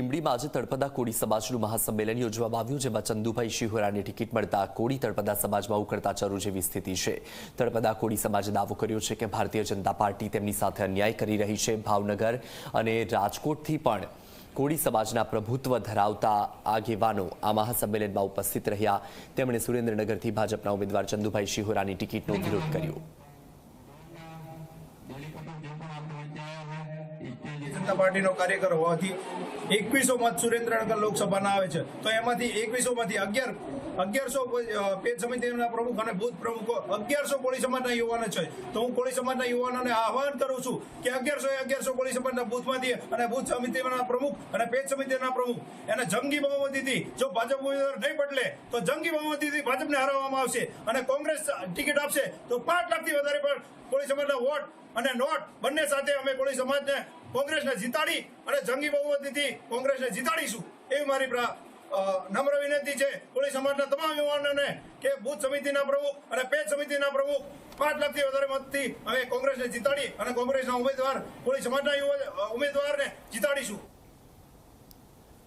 લીંબડીમાં આજે તળપદા કોળી સમાજનું મહાસંમેલન યોજવામાં આવ્યું, જેમાં ચંદુભાઈ શિહોરાની ટિકિટ મળતા કોળી તળપદા સમાજમાં ઉકળતા ચરુ જેવી સ્થિતિ છે. તળપદા કોળી સમાજે દાવો કર્યો છે કે ભારતીય જનતા પાર્ટી તેમની સાથે અન્યાય કરી રહી છે. ભાવનગર અને રાજકોટથી પણ કોળી સમાજના પ્રભુત્વ ધરાવતા આગેવાનો આ મહાસંમેલનમાં ઉપસ્થિત રહ્યા. તેમણે સુરેન્દ્રનગરથી ભાજપના ઉમેદવાર ચંદુભાઈ શિહોરાની ટિકિટનો વિરોધ કર્યો. જનતા પાર્ટીનો કાર્યકર હોવાથી એકવીસો મત સુરેન્દ્રનગર લોકસભાના આવે છે. તો એમાંથી એકવીસો માંથી અગિયાર, અગિયારસો પેજ સમિતિના પ્રમુખ અને ભૂત પ્રમુખો અગિયારસો કોળી સમાજના યુવાનો છે. તો હું કોળી સમાજના યુવાનોને આહવાન કરું છું કે અગિયારસો અગિયારસો કોળી સમાજના બુથમાંથી અને ભૂત સમિતિના પ્રમુખ અને પેજ સમિતિના પ્રમુખ એને જંગી બહુમતીથી જો ભાજપ ઉમેદવાર નહીં બદલે, તો જંગી બહુમતીથી ભાજપને હરાવવામાં આવશે અને કોંગ્રેસ ટિકિટ આપશે તો પાંચ લાખથી વધારે પણ કોળી સમાજના વોટ અને નોટ બંને સાથે અમે કોળી સમાજને કોંગ્રેસને જીતાડી અને જંગી બહુમતીથી કોંગ્રેસને જીતાડીશું. એવી મારી નમ્ર વિનંતી છે કોળી સમાજના તમામ યુવાનોને કે બુથ સમિતિના પ્રમુખ અને પેજ સમિતિના પ્રમુખ પાંચ લાખથી વધારે મતથી અમે કોંગ્રેસને જીતાડી અને કોંગ્રેસના ઉમેદવાર કોળી સમાજના ઉમેદવારને જીતાડીશું.